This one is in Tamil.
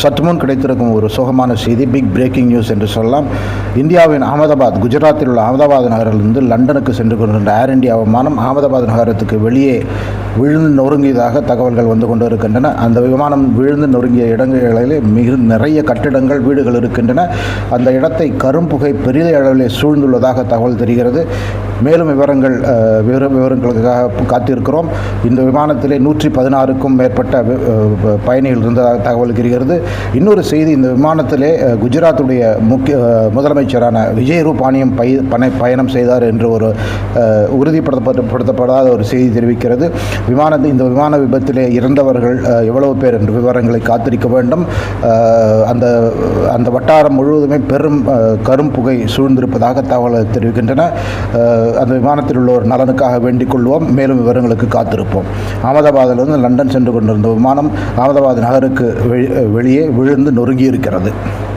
சற்றுமுன் கிடைத்திருக்கும் ஒரு சோகமான செய்தி பிக் பிரேக்கிங் நியூஸ் என்று சொல்லலாம். இந்தியாவின் அகமதாபாத் குஜராத்தில் உள்ள அகமதாபாத் நகரிலிருந்து லண்டனுக்கு சென்று கொண்டிருந்த ஏர் இந்தியா விமானம் அகமதாபாத் நகரத்துக்கு வெளியே விழுந்து நொறுங்கியதாக தகவல்கள் வந்து கொண்டு இருக்கின்றன அந்த விமானம் விழுந்து நொறுங்கிய இடங்களிலே மிக நிறைய கட்டிடங்கள் வீடுகள் இருக்கின்றன. அந்த இடத்தை கரும்புகை பெரிய அளவிலே சூழ்ந்துள்ளதாக தகவல் தெரிகிறது. மேலும் விவரங்கள் விவர விவரங்களுக்காக காத்திருக்கிறோம். இந்த விமானத்திலே நூற்றி பதினாறுக்கும் மேற்பட்ட பயணிகள் இருந்ததாக தகவல் தெரிகிறது. இன்னொரு செய்தி இந்த விமானத்திலே குஜராத்துடைய முக்கிய முதலமைச்சரான விஜய் ரூபானியும் பய பண பயணம் செய்தார் என்று ஒரு அஹ், உறுதிப்படுத்தப்படுத்தப்படாத ஒரு செய்தி தெரிவிக்கிறது. விமானத்தை இந்த விமான விபத்திலே இறந்தவர்கள் எவ்வளவு பேர் என்ற விவரங்களை காத்திருக்க வேண்டும். அந்த அந்த வட்டாரம் முழுவதுமே பெரும் கரும் கரும்புகை சூழ்ந்திருப்பதாக தகவல் தெரிவிக்கின்றன. அந்த விமானத்தில் உள்ளோர் நலனுக்காக வேண்டிக் கொள்வோம். மேலும் விவரங்களுக்கு காத்திருப்போம். அகமதாபாத்திலிருந்து லண்டன் சென்று கொண்டிருந்த விமானம் அகமதாபாத் நகருக்கு வெளி வெளியே விழுந்து நொறுங்கி இருக்கிறது